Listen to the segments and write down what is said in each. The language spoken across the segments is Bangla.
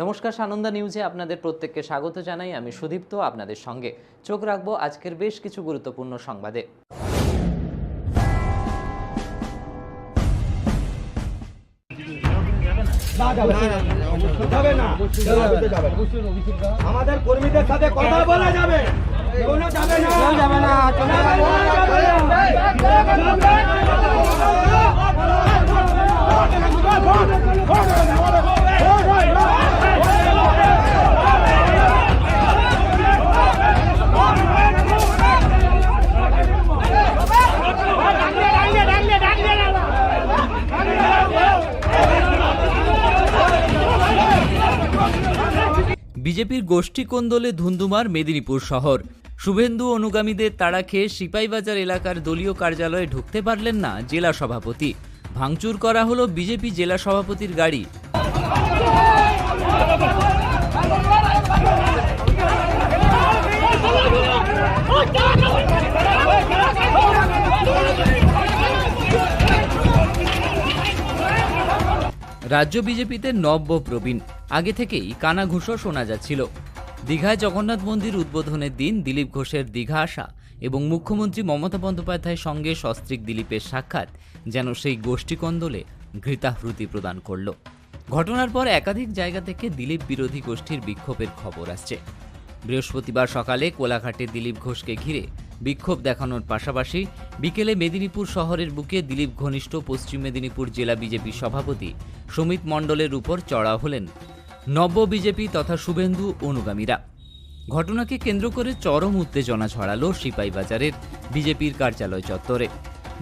নমস্কার সানন্দা নিউজে আপনাদের প্রত্যেককে স্বাগত জানাই। আমি সুদীপ্ত আপনাদের সঙ্গে। চোখ রাখব আজকের বেশ কিছু গুরুত্বপূর্ণ সংবাদে। আমাদের কর্মীদের সাথে কথা বলা যাবে। কোনো যাবে না। যাবে না। বিজেপির গোষ্ঠী কোন্দলে ধুন্ধুমার মেদিনীপুর শহর শুভেন্দু অনুগামীদের তাড়া খেয়ে সিপাইবাজার এলাকার দলীয় কার্যালয়ে ঢুকতে পারলেন না জেলা সভাপতি ভাঙচুর করা হলো বিজেপি জেলা সভাপতির গাড়ি রাজ্য বিজেপিতে নব্য প্রবীণ আগে থেকেই কানাঘুষো শোনা যাচ্ছিল। দীঘায় জগন্নাথ মন্দির উদ্বোধনের দিন দিলীপ ঘোষের দীঘা আসা এবং মুখ্যমন্ত্রী মমতা বন্দ্যোপাধ্যায়ের সঙ্গে সস্ত্রিক দিলীপের সাক্ষাৎ যেন সেই গোষ্ঠীকন্দলে ঘৃতাহৃতি প্রদান করল। ঘটনার পর একাধিক জায়গা থেকে দিলীপ বিরোধী গোষ্ঠীর বিক্ষোভের খবর আসছে। বৃহস্পতিবার সকালে কোলাঘাটে দিলীপ ঘোষকে ঘিরে বিক্ষোভ দেখানোর পাশাপাশি বিকেলে মেদিনীপুর শহরের বুকে দিলীপ ঘনিষ্ঠ পশ্চিম মেদিনীপুর জেলা বিজেপি সভাপতি সমিত মণ্ডলের উপর চড়া হলেন নব্য বিজেপি তথা শুভেন্দু অনুগামীরা। ঘটনাকে কেন্দ্র করে চরম উত্তেজনা ছড়ালো সিপাহীবাজারের বিজেপির কার্যালয় চত্বরে।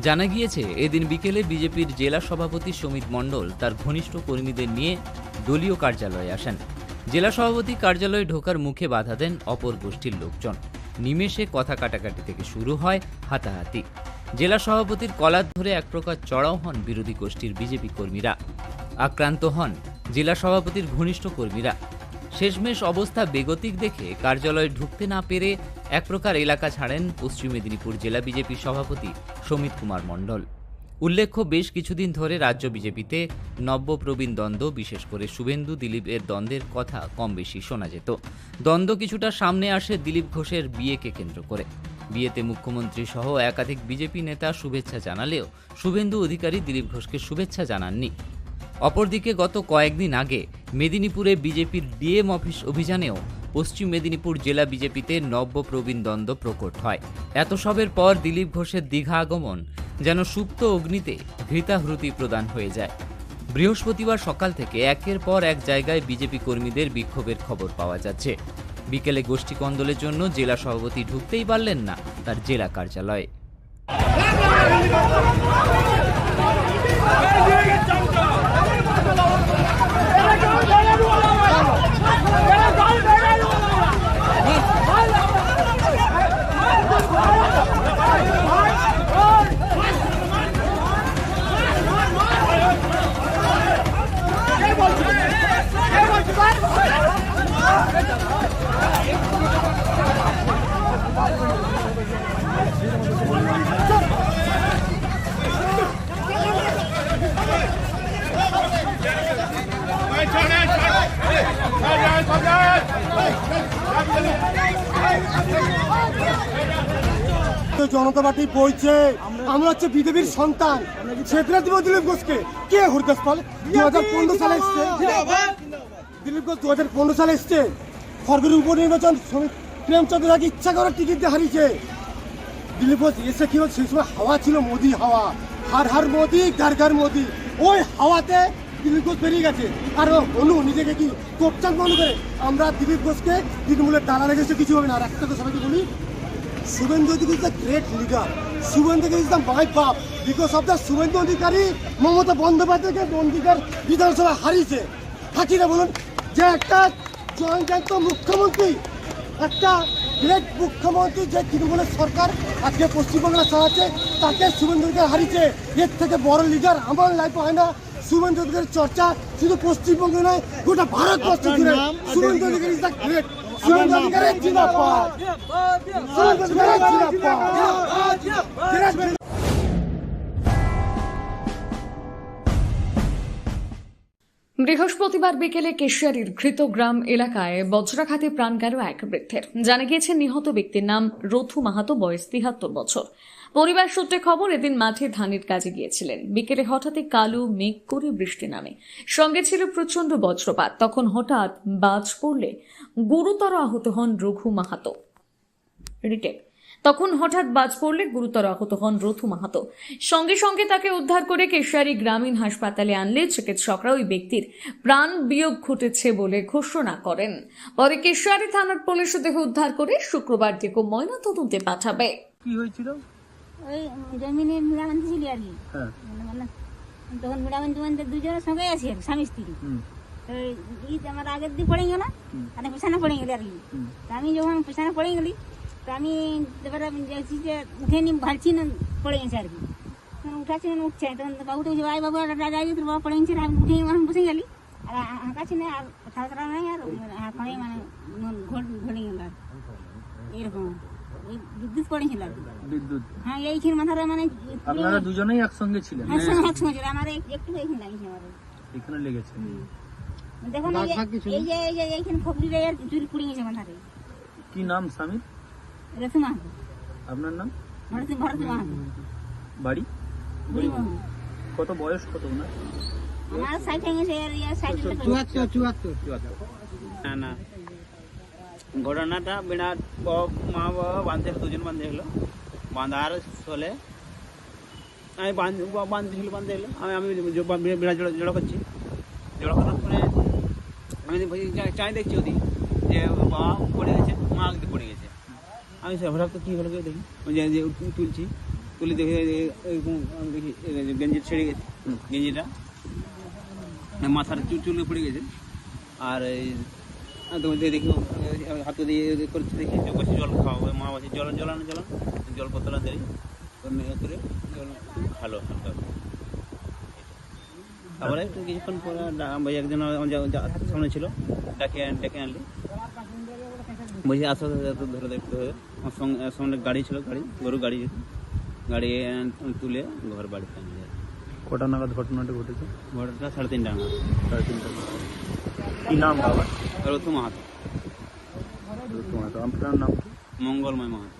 জানা গিয়েছে, এদিন বিকেলে বিজেপির জেলা সভাপতি সমিত মণ্ডল তার ঘনিষ্ঠ কর্মীদের নিয়ে দলীয় কার্যালয়ে আসেন। জেলা সভাপতি কার্যালয়ে ঢোকার মুখে বাধা দেন অপর গোষ্ঠীর লোকজন। নিমেষে কথা কাটাকাটি থেকে শুরু হয় হাতাহাতি। জেলা সভাপতির কলার ধরে এক প্রকার চড়াও হন বিরোধী গোষ্ঠীর বিজেপি কর্মীরা। আক্রান্ত হন জেলা সভাপতির ঘনিষ্ঠ কর্মীরা। শেষমেশ অবস্থা বেগতিক দেখে কার্যালয়ে ঢুকতে না পেরে এক প্রকার এলাকা ছাড়েন পশ্চিম মেদিনীপুর জেলা বিজেপি সভাপতি সমিত কুমার মণ্ডল। উল্লেখ্য, বেশ কিছুদিন ধরে রাজ্য বিজেপিতে নব্যপ্রবীণ দ্বন্দ্ব, বিশেষ করে শুভেন্দু দিলীপের দ্বন্দ্বের কথা কম বেশি শোনা যেত। দ্বন্দ্ব কিছুটা সামনে আসে দিলীপ ঘোষের বিয়েকে কেন্দ্র করে। বিয়েতে মুখ্যমন্ত্রী সহ একাধিক বিজেপি নেতা শুভেচ্ছা জানালেও শুভেন্দু অধিকারী দিলীপ ঘোষকে শুভেচ্ছা জানাননি। অপরদিকে গত কয়েকদিন আগে মেদিনীপুরে বিজেপির ডিএম অফিস অভিযানেও পশ্চিম মেদিনীপুর জেলা বিজেপিতে নব্য প্রবীণ দ্বন্দ্ব প্রকট হয়। এত সবের পর দিলীপ ঘোষের দীঘা আগমন যেন সুপ্ত অগ্নিতে ঘৃতাহৃতি প্রদান হয়ে যায়। বৃহস্পতিবার সকাল থেকে একের পর এক জায়গায় বিজেপি কর্মীদের বিক্ষোভের খবর পাওয়া যাচ্ছে। বিকেলে গোষ্ঠী কন্দলের জন্য জেলা সভাপতি ঢুকতেই পারলেন না তার জেলা কার্যালয়ে। জনতা পার্টি বইছে। আমরা হচ্ছে বিজেপির সন্তান। ছেত্রা দিব দিলীপ ঘোষকে। কে হরিদাস পাল দু হাজার পনেরো সালে এসছে। দিলীপ ঘোষ দু হাজার পনেরো সালে এসছে। সরকারি উপনির্বাচন প্রেমচন্দ্র রাগে ইচ্ছা করে টিকিট দিয়ে হারিয়েছে। দিলীপ ঘোষ এসে কি হচ্ছে সেই সময় হাওয়া ছিল, মোদি হাওয়া। হার হার মোদি, গার গার মোদি। ওই হাওয়াতে দিলীপ ঘোষ বেরিয়ে গেছে। আর অনু নিজেকে কি কোপচান মনে করে? আমরা দিলীপ ঘোষকে তৃণমূলের দালা রেখেছে কিছু হবে না। আর একটা তো সবাইকে বলি, Suvendu Adhikari is the great leader Suvendu is the my বাপ। Because of the Suvendu Adhikari, Mamata বন্দ্যোপাধ্যায়কে অধিকার বিধানসভা হারিয়েছে। হাকি না বলুন যে একটা জয়ন্ত মুখ্যমন্ত্রী একটা গ্রেট মুখ্যমন্ত্রী যে তৃণমূলের সরকার আজকে পশ্চিমবাংলা চালাচ্ছে তাকে শুভেন্দু অধিকারী হারিয়েছে। এর থেকে বড় লিডার আমার লাইফে হয় না। শুভেন্দু অধিকারীর চর্চা শুধু পশ্চিমবঙ্গে নয় গোটা ভারতবর্ষ জুড়ে Suvendu Adhikari is the great Suvendu Adhikari জিন্দাবাদ। শুভেন্দু অধিকারী জিন্দাবাদ। বৃহস্পতিবার বিকেলে কেশিয়ারির ঘৃতগ্রাম এলাকায় বজ্রাঘাতে প্রাণ গেল এক বৃদ্ধের। জানা গিয়েছে, নিহত ব্যক্তির নাম রথু মাহাতো, বয়স তিহাত্তর বছর। পরিবার সূত্রে খবর, এদিন মাঠে ধানের কাজে গিয়েছিলেন। বিকেলে হঠাৎই কালো মেঘ করে বৃষ্টি নামে। সঙ্গে ছিল প্রচণ্ড বজ্রপাত। তখন হঠাৎ বাজ পড়লে গুরুতর আহত হন রঘু মাহাতো। রিটেক। তখন হঠাৎ বাজ পড়লে গুরুতর আহত হন রথু মাহাতো। সঙ্গে সঙ্গে তাকে উদ্ধার করে কেশিয়ারি গ্রামীণ হাসপাতালে আনলে চিকিৎসকরা ওই ব্যক্তির প্রাণ বিয়োগ ঘটেছে বলে ঘোষণা করেন। পরে কেশিয়ারি থানার পুলিশ দেহ উদ্ধার করে শুক্রবার দেখো ময়না তদন্তে পাঠাবে। কি হয়েছিল? ওই জমিনে মিড়া বানতেছিলি আর কি। হ্যাঁ। মানে তখন মিড়া বানতে বানতে দুজনের সঙ্গে আছি আর স্বামী স্ত্রী। ঈদ আমার আগের দিন পড়ে গেল আর পিছনে পড়ে গেলি আর কি। আমি যখন পিছনে পড়ে গেলি তো আমি এবারে দেখছি যে উঠে নি ভালছি না পড়ে গেছে আর কি। তখন উঠাচ্ছি না উঠছে তখন বাবুটা বলছে ভাই বাবু রাজা তোর বাবা পড়ে গেছে। আর আমি উঠে মানে বসে গেলি। আর হাঁকাচ্ছি না আর কথা কথা নাই আর হাঁকাই মানে ঘোর ঘড়ে গেল আর এরকম। বিদ্যুৎ পড়েছিল বিদ্যুৎ। হ্যাঁ এইখানে মাথাটা মানে আপনারা দুজনেই একসঙ্গে ছিলেন হ্যাঁ একসঙ্গে ছিল আমার একটু এইখানে লাগিয়েছে আমার এখানে লেগেছে। দেখুন এই যে- এই যে এইখানে খবরিটা আর চুরি পুড়ে গেছে মাথাতে। কি নাম স্বামী রথু মাহাতো। আপনার নাম? ভরত ভরত মাহাতো। বাড়ি? কত বয়স? কত ওনার? আমার হয়ে গেছে আর সাইড না না। ঘটনাটা বিরাট ব- মা বাবা বাঁধতে দুজন বাঁধতে গেলো বাঁধার ফলে আমি বাঁধতেছিল বাঁধতে গেলো আমি আমি জ- বা- বিড়া- বিড়া জড়ো জড়ো করছি। জড়ো করার পরে আমি চাই দেখছি ওদি যে বাবা পড়ে গেছে মা আগে পড়ে গেছে আমি হঠাৎ তো কী হলো কি দেখি। যে তুলছি। তুলি দেখি এরকম আমি দেখি গেঞ্জি ছেড়ে গেছে। গেঞ্জিটা। মাথার চুল চুলে পড়ে গেছে। আর দিয়ে দেখি হাতে দিয়ে করছি দেখি। যে জল খাওয়া মা বলছে জল জলানো জলান জল বোতলা দেরি করে করে জল ভালো হালকা তারপরে একটু কিছুক্ষণ পরে একজন সামনে ছিল ডাকে ডেকে আনলি। বলছি আসো আসো, ধরে দেখতে হবে আমার সঙ্গে সামনে গাড়ি ছিল গাড়ি গরু গাড়ি যেত। গাড়ি আহ, তুলে ঘর বাড়িতে আনলি কটা নাগাদ ঘটনাটা ঘটেছে ঘরটা সাড়ে তিনটা আমার সাড়ে তিনটা কি নাম বাবা রথু মাহাতো তোমার আপনার নাম কি মঙ্গলময় মাহাতো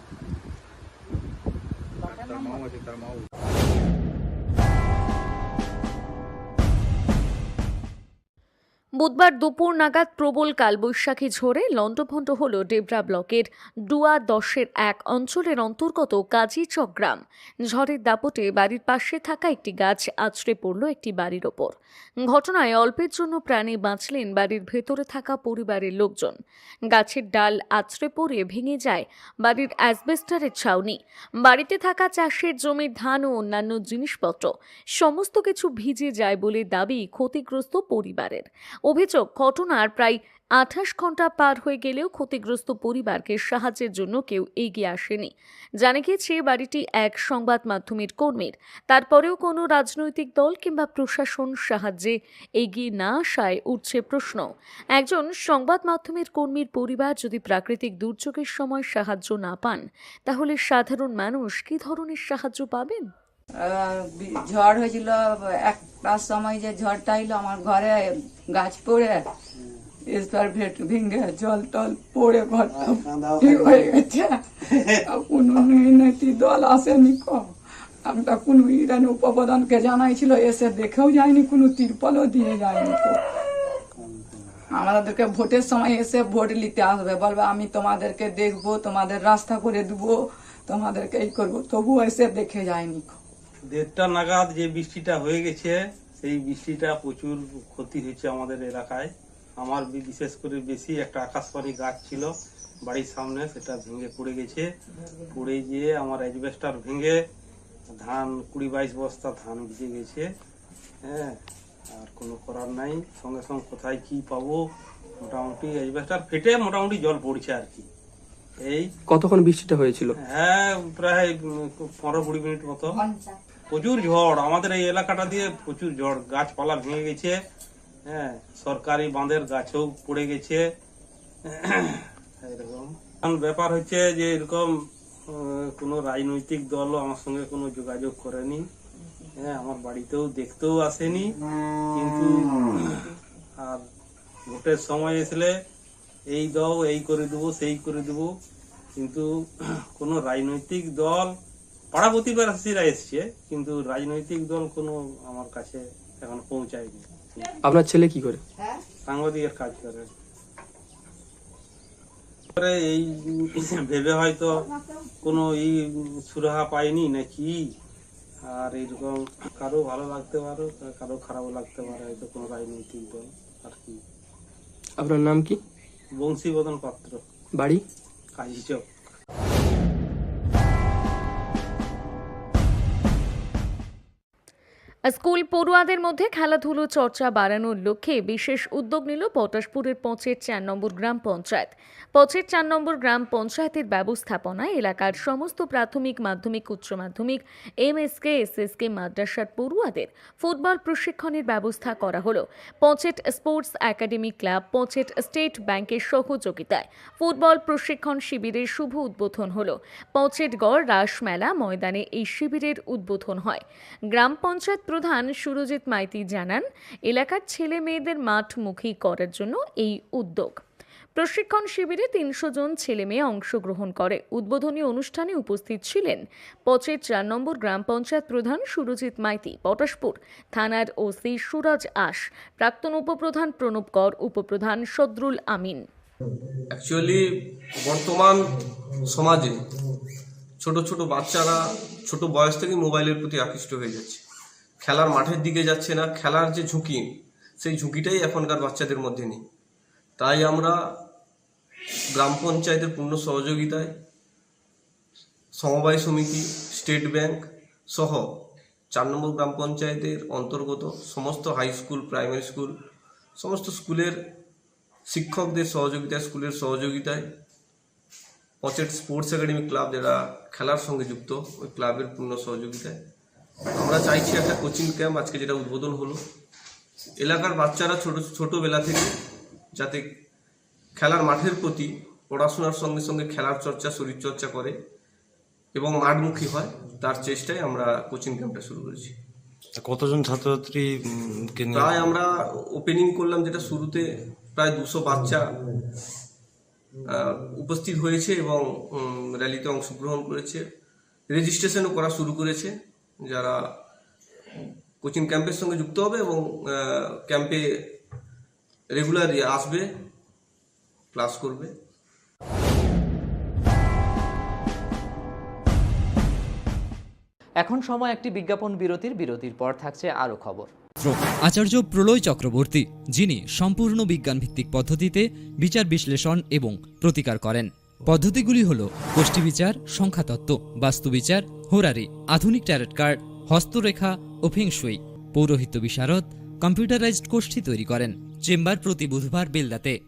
বুধবার দুপুর নাগাদ প্রবল কালবৈশাখী ঝড়ে লণ্ডভণ্ড হল ডেবরা ব্লকের ডুয়া দশের এক অঞ্চলের অন্তর্গত কাজীচক গ্রাম। ঝড়ের দাপটে বাড়ির পাশে থাকা একটি গাছ আছড়ে পড়ল একটি বাড়ির ওপর। ঘটনায় অল্পের জন্য প্রাণে বাঁচলেন বাড়ির ভেতরে থাকা পরিবারের লোকজন। গাছের ডাল আছড়ে পড়ে ভেঙে যায় বাড়ির অ্যাসবেস্টারের ছাউনি। বাড়িতে থাকা চাষের জমির ধান ও অন্যান্য জিনিসপত্র সমস্ত কিছু ভিজে যায় বলে দাবি ক্ষতিগ্রস্ত পরিবারের। অভিযোগ, ঘটনার প্রায় আঠাশ ঘণ্টা পার হয়ে গেলেও ক্ষতিগ্রস্ত পরিবারকে সাহায্যের জন্য কেউ এগিয়ে আসেনি। জানা গিয়েছে, বাড়িটি এক সংবাদ মাধ্যমের কর্মীর। তারপরেও কোনো রাজনৈতিক দল কিংবা প্রশাসন সাহায্যে এগিয়ে না আসায় উঠছে প্রশ্ন। একজন সংবাদ মাধ্যমের কর্মীর পরিবার যদি প্রাকৃতিক দুর্যোগের সময় সাহায্য না পান, তাহলে সাধারণ মানুষ কী ধরনের সাহায্য পাবেন? ঝড় হয়েছিল একটার সময় যে ঝড়টা এলো আমার ঘরে গাছ পড়ে এসবার ভেট ভেঙে জল টল পড়ে ঘরটা ঠিক হয়ে গেছে। কোনো দল আসেনি কম আমরা কোনো ইরানি উপপ্রধানকে জানাইছিল এসে দেখেও যায়নি কোনো তিরপলও দিয়ে যায়নি আমাদেরকে ভোটের সময় এসে ভোট নিতে আসবে বলবে আমি তোমাদেরকে দেখব তোমাদের রাস্তা করে দেবো তোমাদেরকে এই করব। তবুও এসে দেখে যায়নি কো। দেড়টা নাগাদ যে বৃষ্টিটা হয়ে গেছে সেই বৃষ্টিটা প্রচুর ক্ষতি হয়েছে আমাদের এলাকায়। আমার বিশেষ করে বেশি একটা আকাশবাণী গাছ ছিল বাড়ির সামনে সেটা ভেঙে পড়ে গেছে। পড়ে গিয়ে আমার অ্যাজবেস্টার ভেঙে ধান কুড়ি বাইশ বস্তা ধান ভিজে গেছে। হ্যাঁ আর কোনো করার নাই। সঙ্গে সঙ্গে কোথায় কি পাবো? মোটামুটি অ্যাজবেস্টার ফেটে মোটামুটি জল পড়ছে আর কি। এই কতক্ষণ বৃষ্টিটা হয়েছিল? হ্যাঁ প্রায় পনেরো কুড়ি মিনিট মতো। প্রচুর ঝড়। আমাদের এই এলাকাটা দিয়ে প্রচুর ঝড়। গাছপালা ভেঙে গেছে। হ্যাঁ সরকারি বাঁধের গাছও পড়ে গেছে। এরকম। ব্যাপার হচ্ছে যে এরকম কোনো রাজনৈতিক দলও আমার সঙ্গে কোনো যোগাযোগ করেনি। হ্যাঁ আমার বাড়িতেও দেখতেও আসেনি। কিন্তু আর ভোটের সময় এসলে এই দাও, এই করে দেবো, সেই করে দেবো। কিন্তু কোনো রাজনৈতিক দল পাড়া প্রতিবেশীরা এসছে কিন্তু রাজনৈতিক দল কোনো আমার কাছে এখন পৌঁছায়নি। আপনার ছেলে কি করে? সাংবাদিকের কাজ করে। এই ভেবে হয়তো কোনো ই সুরাহা পায়নি নাকি? আর এরকম কারও ভালো লাগতে পারে কারও খারাপও লাগতে পারে হয়তো কোনো রাজনৈতিক দল আর কি। আপনার নাম কি? বংশীবদন পাত্র। বাড়ি? কাজী চক। স্কুল পড়ুয়াদের মধ্যে খেলাধুলো চর্চা বাড়ানোর লক্ষ্যে বিশেষ উদ্যোগ নিল পটাশপুরের পঁচের চার নম্বর গ্রাম পঞ্চায়েত। পঁচের চার নম্বর গ্রাম পঞ্চায়েতের ব্যবস্থাপনায় এলাকার সমস্ত প্রাথমিক, মাধ্যমিক, উচ্চ মাধ্যমিক, এমএসকে, এসএসকে, মাদ্রাসার পড়ুয়াদের ফুটবল প্রশিক্ষণের ব্যবস্থা করা হলো। Panchet sports academy club Panchet state ব্যাংকের সহযোগিতায় ফুটবল প্রশিক্ষণ শিবিরের শুভ উদ্বোধন হলো। পঁচেটগড় রাসমেলা ময়দানে এই শিবিরের উদ্বোধন হয়। গ্রাম পঞ্চায়েত প্রধান সুরজিৎ মাইতি জানান, এলাকার ছেলে মেয়েদের মাঠমুখী করার জন্য এই উদ্যোগ। প্রশিক্ষণ শিবিরে তিনশো জন ছেলে মেয়ে অংশগ্রহণ করে। উদ্বোধনী অনুষ্ঠানে উপস্থিত ছিলেন পচের চার নম্বর গ্রাম পঞ্চায়েত প্রধান সুরজিৎ মাইতি, পটাশপুর থানার ওসি সুরজ আশ প্রাক্তন উপপ্রধান প্রণব কর, উপপ্রধান সদরুল আমিন। অ্যাকচুয়ালি বর্তমান সমাজে ছোট ছোট বাচ্চারা ছোট বয়স থেকে মোবাইলের প্রতি আকৃষ্ট হয়ে যাচ্ছে। খেলার মাঠের দিকে যাচ্ছে না, খেলার যে ঝুঁকি, সেই ঝুঁকিটাই এখনকার বাচ্চাদের মধ্যে নেই। তাই আমরা গ্রাম পঞ্চায়েতের পূর্ণ সহযোগিতায় সমবায় সমিতি, স্টেট ব্যাংক সহ চার নম্বর গ্রাম পঞ্চায়েতের অন্তর্গত সমস্ত হাই স্কুল, প্রাইমারি স্কুল, সমস্ত স্কুলের শিক্ষকদের সহযোগিতায়, স্কুলের সহযোগিতায় পচেট স্পোর্টস একাডেমি ক্লাব যারা খেলার সঙ্গে যুক্ত, ওই ক্লাবের পূর্ণ সহযোগিতায় আমরা চাইছি একটা কোচিং ক্যাম্প আজকে যেটা উদ্বোধন হলো। এলাকার বাচ্চারা ছোট ছোটোবেলা থেকে যাতে খেলার মাঠের প্রতি পড়াশোনার সঙ্গে সঙ্গে খেলার চর্চা শরীরচর্চা করে এবং মাঠমুখী হয় তার চেষ্টায় আমরা কোচিং ক্যাম্পটা শুরু করেছি। কতজন ছাত্রছাত্রী প্রায় আমরা ওপেনিং করলাম যেটা শুরুতে প্রায় দুশো বাচ্চা উপস্থিত হয়েছে এবং র্যালিতে অংশগ্রহণ করেছে। রেজিস্ট্রেশনও করা শুরু করেছে। যারা কোচিং ক্যাম্পের সঙ্গে যুক্ত হবে এবং ক্যাম্পে রেগুলার আসবে ক্লাস করবে। এখন সময় একটি বিজ্ঞাপন বিরতির বিরতির পর থাকছে আরও খবর। আচার্য প্রলয় চক্রবর্তী যিনি সম্পূর্ণ বিজ্ঞানভিত্তিক পদ্ধতিতে বিচার বিশ্লেষণ এবং প্রতিকার করেন। পদ্ধতিগুলি হল গোষ্ঠীবিচার সংখ্যাতত্ত্ব বাস্তুবিচার হোরারি, আধুনিক ট্যারেট কার্ড হস্তরেখা ও ফেংশুই পৌরোহিত্য বিশারদ কম্পিউটারাইজড গোষ্ঠী তৈরি করেন। চেম্বার প্রতি বুধবার বেলদাতে।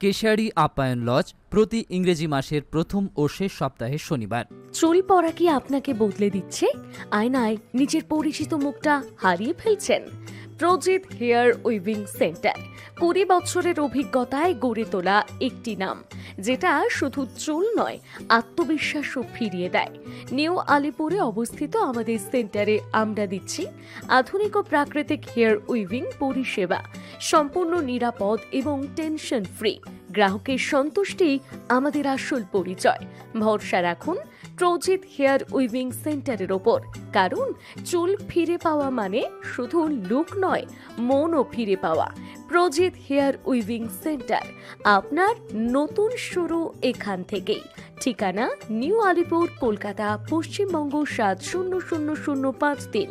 কেশিয়ারি আপ্যায়ন লজ প্রতি ইংরেজি মাসের প্রথম ও শেষ সপ্তাহে শনিবার। চুল পরা কি আপনাকে বদলে দিচ্ছে? আয়নায় নিজের পরিচিত মুখটা হারিয়ে ফেলছেন? প্রজিত হেয়ার উইভিং সেন্টার, কুড়ি বছরের অভিজ্ঞতায় গড়ে তোলা একটি নাম। যেটা শুধু চুল নয়, আত্মবিশ্বাসও ফিরিয়ে দেয়। নিউ আলিপুরে অবস্থিত আমাদের সেন্টারে আমরা দিচ্ছি আধুনিক ও প্রাকৃতিক হেয়ার উইভিং পরিষেবা। সম্পূর্ণ নিরাপদ এবং টেনশন ফ্রি। গ্রাহকের সন্তুষ্টি আমাদের আসল পরিচয়। ভরসা রাখুন ট্রোজিত হেয়ার উইভিং সেন্টারের ওপর। কারণ, চুল ফিরে পাওয়া মানে শুধু লুক নয়, মনও ফিরে পাওয়া। প্রজিত হেয়ার উইভিং সেন্টার, আপনার নতুন শুরু এখান থেকেই। ঠিকানা, নিউ আলিপুর, কলকাতা, পশ্চিমবঙ্গ সাত শূন্য শূন্য শূন্য পাঁচ তিন।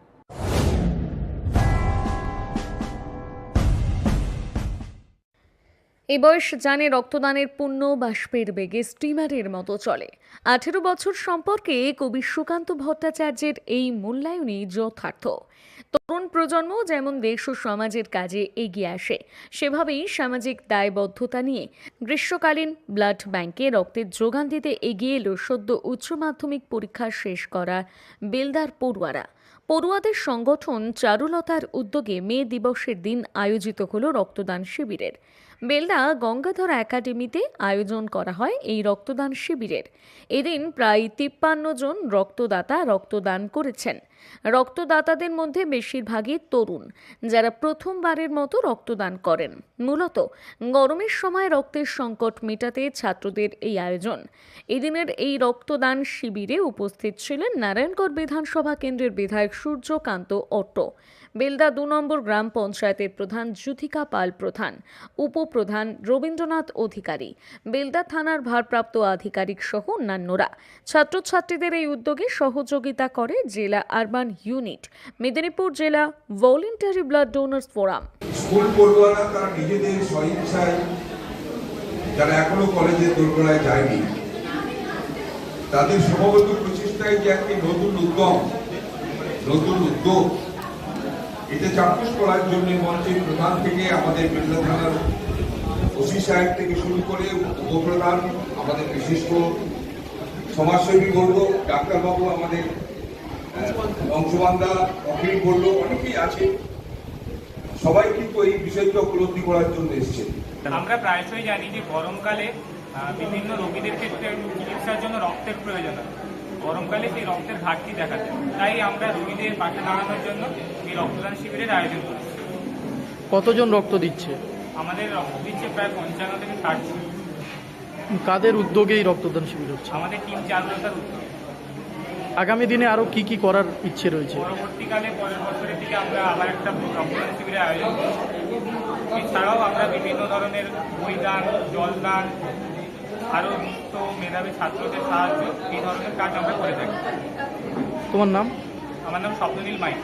এ বয়স জানে রক্তদানের পুণ্য, বাষ্পের বেগে স্টিমারের মতো চলে। আঠেরো বছর সম্পর্কে কবি সুকান্ত ভট্টাচার্যের এই মূল্যায়নই যথার্থ। তরুণ প্রজন্ম যেমন দেশ ও সমাজের কাজে এগিয়ে আসে, সেভাবেই সামাজিক দায়বদ্ধতা নিয়ে গ্রীষ্মকালীন ব্লাড ব্যাংকে রক্তের যোগান দিতে এগিয়ে এলো সদ্য উচ্চ মাধ্যমিক পরীক্ষা শেষ করা বেলদার পড়ুয়ারা। পড়ুয়াদের সংগঠন চারুলতার উদ্যোগে মে দিবসের দিন আয়োজিত হলো রক্তদান শিবিরের। বেলদা গঙ্গাধর একাডেমিতে আয়োজন করা হয় এই রক্তদান শিবিরের। এদিন প্রায় তিপ্পান্ন জন রক্তদাতা রক্তদান করেছেন। রক্তদাতাদের মধ্যে বেশিরভাগই তরুণ, যারা প্রথমবারের মতো রক্তদান করেন। মূলত গরমের সময় রক্তের সংকট মেটাতে ছাত্রদের এই আয়োজন। এদিনের এই রক্তদান শিবিরে উপস্থিত ছিলেন নারায়ণগড় বিধানসভা কেন্দ্রের বিধায়ক সূর্যকান্ত অট্ট বেলদা দু নম্বর গ্রাম পঞ্চায়েতের প্রধান যুথিকা পাল প্রধান, উপপ্রধান রবীন্দ্রনাথ অধিকারী, বেলদা থানার ভারপ্রাপ্ত আধিকারিক সহ অন্যান্যরা। ছাত্রছাত্রীদের এই উদ্যোগে সহযোগিতা করে জেলা আরবান ইউনিট, মেদিনীপুর জেলা voluntary blood donors forum. School পড়ুয়ারা তারা নিজেদের স্বইচ্ছায় যারা এখনও কলেজে দুর্গলায় যায়নি, তাদের সমবেত প্রচেষ্টায় যে একটি নতুন উদ্যম, নতুন উদ্যোগ এতে চাক্ষুষ করার জন্য মঞ্চের প্রধান থেকে আমাদের বেলদা থানার ওসি সাহেব থেকে শুরু করে উপপ্রধান, আমাদের বিশিষ্ট সমাজসেবী বলব ডাক্তারবাবু আমাদের অংশবান্ধা, অখিল বলল, অনেকেই আছে। সবাই কিন্তু এই বিষয়টা উপলব্ধি করার জন্য এসছে। আমরা প্রায়শই জানি যে গরমকালে বিভিন্ন রোগীদের ক্ষেত্রে চিকিৎসার জন্য রক্তের প্রয়োজন হয়। গরমকালে সেই রক্তের ঘাটতি দেখা যায় তাই আমরা রোগীদের পাশে দাঁড়ানোর জন্য এই রক্তদান শিবিরের আয়োজন করি কতজন রক্ত দিচ্ছে? আমাদের রক্ত দিচ্ছে প্রায় পঞ্চান্ন থেকে ষাট। কাদের উদ্যোগে এই রক্তদান শিবির হচ্ছে? আমাদের টিম চারুলতার উদ্যোগ। আগামী দিনে আরও কি কি করার ইচ্ছে রয়েছে? পরবর্তীকালে পরের বছরের দিকে আমরা আবার একটা রক্তদান শিবিরের আয়োজন করছি এছাড়াও আমরা বিভিন্ন ধরনের বইদান জলদান মুক্ত মেধাবী ছাত্রদের সাহায্য এই ধরনের কাজ আমরা করে থাকি। তোমার নাম? আমার নাম স্বপ্ননীল মাইক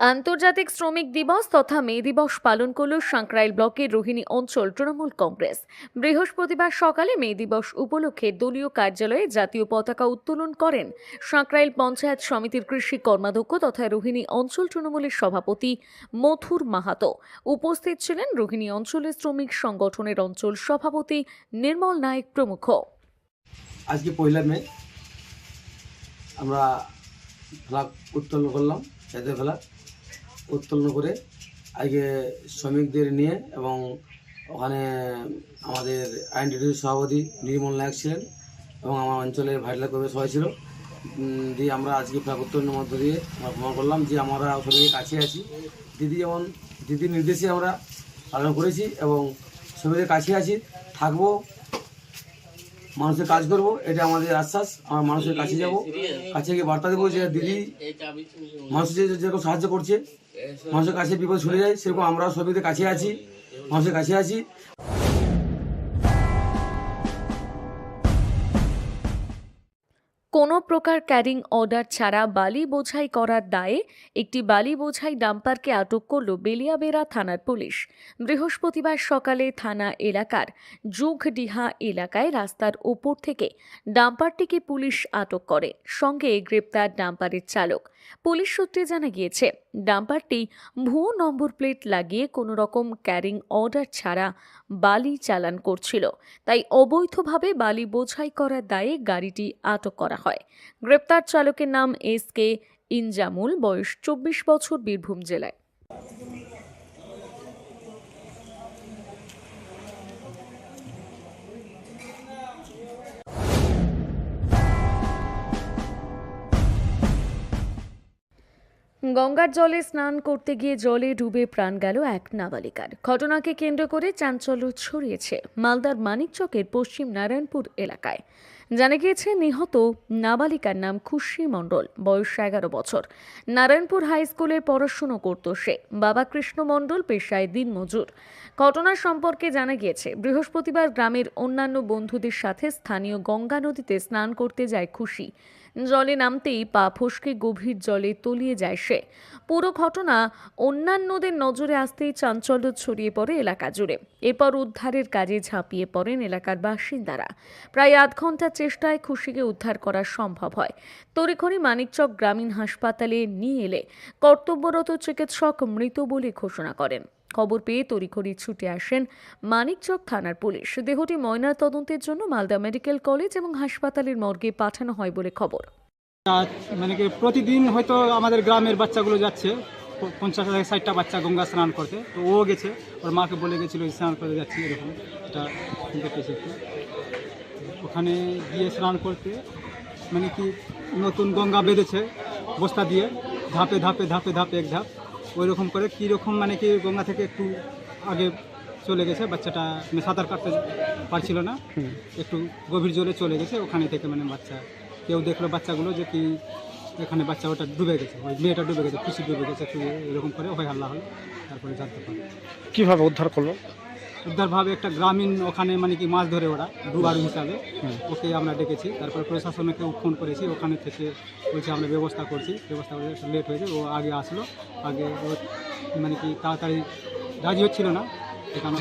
আন্তর্জাতিক শ্রমিক দিবস তথা মে দিবস পালন করল সাঁকরাইল ব্লকের রোহিণী অঞ্চল তৃণমূল কংগ্রেস। বৃহস্পতিবার সকালে মে দিবস উপলক্ষে দলীয় কার্যালয়ে জাতীয় পতাকা উত্তোলন করেন সাঁকরাইল পঞ্চায়েত সমিতির কৃষি কর্মাধ্যক্ষ তথা রোহিণী অঞ্চল তৃণমূলের সভাপতি মথুর মাহাতো। উপস্থিত ছিলেন রোহিণী অঞ্চলের শ্রমিক সংগঠনের অঞ্চল সভাপতি নির্মল নায়েক প্রমুখ। আজকে পয়লা মে আমরা উত্তোলন করলাম জাতীয় উত্তোলন করে আজকে শ্রমিকদের নিয়ে এবং ওখানে আমাদের আইনটিটির সভাপতি নির্মল নায়ক ছিলেন এবং আমার অঞ্চলের ভাইটাল কর্মী সবাই ছিল। দিয়ে আমরা আজকে ফ্লাগ উত্তোলনের মধ্য দিয়ে আমরা প্রমাণ করলাম যে আমরা সবাই কাছে আছি। দিদি যেমন, দিদির নির্দেশে আমরা পালন করেছি এবং শ্রমিকদের কাছে আছি, থাকব। মানুষের কাজ করব, এটা আমাদের আশ্বাস, আমরা মানুষের কাছে যাব। কাছে গিয়ে বার্তা দেবো যে দিদি মানুষের যেরকম সাহায্য করছে, মানুষের কাছে বিপদ ছুটে যায়, সেরকম আমরা শ্রমিকদের কাছে আছি, মানুষের কাছে আছি। কোনো প্রকার ক্যারিং অর্ডার ছাড়া বালি বোঝাই করার দায়ে একটি বালি বোঝাই ডাম্পারকে আটক করল বেলিয়াবেড়া থানার পুলিশ। বৃহস্পতিবার সকালে থানা এলাকার যুগডিহা এলাকায় রাস্তার ওপর থেকে ডাম্পারটিকে পুলিশ আটক করে, সঙ্গে গ্রেপ্তার ডাম্পারের চালক। পুলিশ সূত্রে জানা গিয়েছে, ডাম্পারটি ভুয়ো নম্বর প্লেট লাগিয়ে কোনো রকম ক্যারিং অর্ডার ছাড়া বালি চালান করছিল, তাই অবৈধভাবে বালি বোঝাই করার দায়ে গাড়িটি আটক করা হয়। গ্রেপ্তার চালকের নাম এস কে ইনজামুল, বয়স চব্বিশ বছর, বীরভূম জেলায়। গঙ্গার জলে স্নান করতে গিয়ে জলে ডুবে প্রাণ গেল এক নাবালিকার। ঘটনাকে কেন্দ্র করে চাঞ্চল্য ছড়িয়েছে মালদার মানিকচকের পশ্চিম নারায়ণপুর এলাকায়। জানা গিয়েছে, নিহত নাবালিকার নাম খুশি মণ্ডল, বয়স এগারো বছর। নারায়ণপুর হাই স্কুলে পড়াশুনো করত সে। বাবা কৃষ্ণ মণ্ডল, পেশায় দিনমজুর। ঘটনা সম্পর্কে জানা গিয়েছে, বৃহস্পতিবার গ্রামের অন্যান্য বন্ধুদের সাথে স্থানীয় গঙ্গা নদীতে স্নান করতে যায় খুশি। জলে নামতেই পা ফসকে গভীর জলে তলিয়ে যায় সে। পুরো ঘটনা অন্যান্যদের নজরে আসতেই চাঞ্চল্য ছড়িয়ে পড়ে এলাকা জুড়ে। এরপর উদ্ধারের কাজে ঝাঁপিয়ে পড়েন এলাকার বাসিন্দারা। প্রায় আধ ঘণ্টার চেষ্টায় খুশিকে উদ্ধার করা সম্ভব হয়। তড়িঘড়ি মানিকচক গ্রামীণ হাসপাতালে নিয়ে এলে কর্তব্যরত চিকিৎসক মৃত বলে ঘোষণা করেন। খবর পেয়ে তড়িঘড়ি ছুটে আসেন মানিকচক থানার পুলিশ। দেহটি ময়নার তদন্তের জন্য মালদা মেডিকেল কলেজ এবং হাসপাতালের মর্গে পাঠানো হয় বলে খবর। মানে কি প্রতিদিন হয়তো আমাদের গ্রামের বাচ্চাগুলো যাচ্ছে, পঞ্চাশ থেকে ষাটটা বাচ্চা গঙ্গা স্নান করতে। তো ও গেছে, ওর মাকে বলে গেছিল স্নান করে যাচ্ছি এরকম, এটা পেয়েছি ওখানে গিয়ে স্নান করতে মানে কি নতুন গঙ্গা বেঁধেছে, বস্তা দিয়ে, ধাপে ধাপে ধাপে ধাপে এক ধাপ। ওই রকম করে কীরকম মানে কি গঙ্গা থেকে একটু আগে চলে গেছে বাচ্চাটা মানে সাঁতার কাটতে পারছিল না। একটু গভীর জলে চলে গেছে ওখানে থেকে মানে বাচ্চা কেউ দেখল বাচ্চাগুলো যে কি এখানে বাচ্চা ওটা ডুবে গেছে ওই মেয়েটা ডুবে গেছে খুশি ডুবে গেছে একটু এরকম করে হয় হাল্লা হলো তারপরে জানতে পারল। কীভাবে উদ্ধার করল? উদ্ধারভাবে একটা গ্রামীণ ওখানে মানে কি মাছ ধরে ওরা ডুবারু হিসাবে। ওকে আমরা ডেকেছি তারপর প্রশাসনকে ফোন করেছি ওখানে থেকে বলছে আমরা ব্যবস্থা করছি ব্যবস্থা করে একটু লেট হয়েছে ও আগে আসলো আগে ও মানে কি তাড়াতাড়ি রাজি হচ্ছিল না।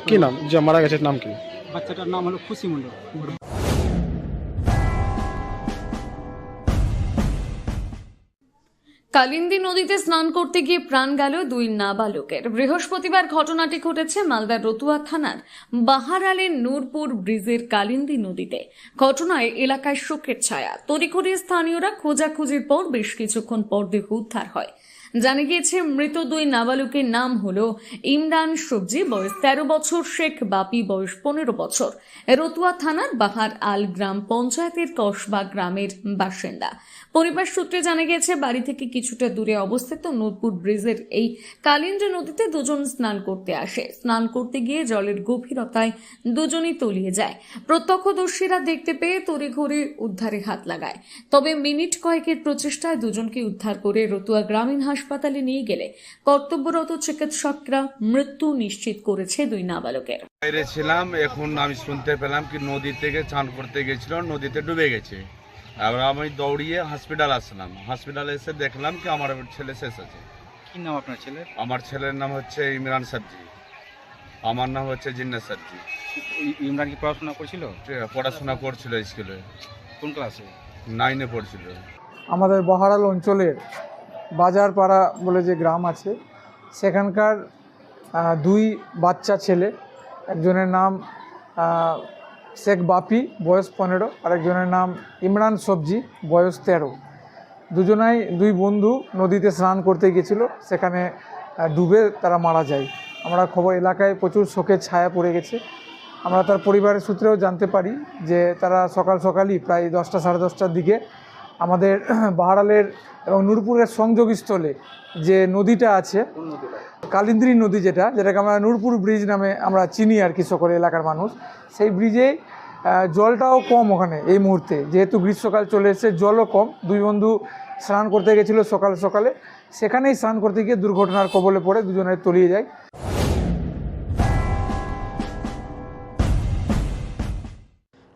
কি নাম? যে মারা গেছে নাম কি? বাচ্চাটার নাম হলো খুশি মণ্ডল কালিন্দী নদীতে স্নান করতে গিয়ে প্রাণ গেল দুই নাবালকের। বৃহস্পতিবার ঘটনাটি ঘটেছে মালদার রতুয়া থানার বাহারালের নূরপুর ব্রিজের কালিন্দী নদীতে। ঘটনায় এলাকায় শোকের ছায়া। তড়িঘড়ি স্থানীয়রা খোঁজাখুঁজির পর বেশ কিছুক্ষণ পর দেহ উদ্ধার হয়। জানা গিয়েছে, মৃত দুই নাবালকের নাম হলো ইমরান সবজি, বয়স তেরো বছর, শেখ বাপি, বয়স পনেরো বছর। রতুয়া থানার বাহার আল গ্রাম পঞ্চায়েতের কসবা গ্রামের বাসিন্দা। পরিবার সূত্রে জানা গেছে বাড়ি থেকে কিছুটা দূরে অবস্থিত নূরপুর ব্রিজের এই কালিন্দ্র নদীতে দুজন স্নান করতে আসে। স্নান করতে গিয়ে জলের গভীরতায় দুজনই তলিয়ে যায়। প্রত্যক্ষদর্শীরা দেখতে পেয়ে তড়িঘড়ি উদ্ধারে হাত লাগায়। তবে মিনিট কয়েকের প্রচেষ্টায় দুজনকে উদ্ধার করে রতুয়া গ্রামীণ হাসপাতালে নিয়ে গেলে কর্তব্যরত চিকিৎসকরা মৃত্যু নিশ্চিত করেছে দুই নাবালকের। বাইরে ছিলাম, এখন আমি শুনতে পেলাম কি নদী থেকে চান করতে গেছিল, নদীতে ডুবে গেছে। এবার আমি দৌড়িয়ে হসপিটাল আসলাম। হসপিটালে এসে দেখলাম কি আমার ছেলে শেষ আছে। কি নাম আপনার ছেলের? আমার ছেলের নাম হচ্ছে ইমরান সাবজি আমার নাম হচ্ছে জিন্না সাবজি ইমরান কি পড়াশোনা করছিল? পড়াশোনা করছিল স্কুলে। কোন ক্লাসে? নাইনে পড়ছিল। আমাদের বহারাল অঞ্চলের বাজারপাড়া বলে যে গ্রাম আছে সেখানকার দুই বাচ্চা ছেলে। একজনের নাম আহ, শেখ বাপি, বয়স পনেরো। আরেকজনের নাম ইমরান সবজি, বয়স তেরো। দুজনাই দুই বন্ধু নদীতে স্নান করতে গিয়েছিল সেখানে ডুবে তারা মারা যায়। আমরা খবর, এলাকায় প্রচুর শোকের ছায়া পড়ে গেছে। আমরা তার পরিবারের সূত্রেও জানতে পারি যে তারা সকাল সকালই প্রায় দশটা সাড়ে দশটার দিকে আমাদের বাহারালের এবং নূরপুরের সংযোগস্থলে যে নদীটা আছে কালিন্দ্রী নদী যেটা, যেটাকে আমরা নূরপুর ব্রিজ নামে আমরা চিনি আর কি সকল এলাকার মানুষ, সেই ব্রিজে জলটাও কম ওখানে এই মুহূর্তে। যেহেতু গ্রীষ্মকাল চলে এসেছে, জলও কম। দুই বন্ধু স্নান করতে গেছিল সকাল সকালে, সেখানেই স্নান করতে গিয়ে দুর্ঘটনার কবলে পড়ে দুজনের তলিয়ে যায়।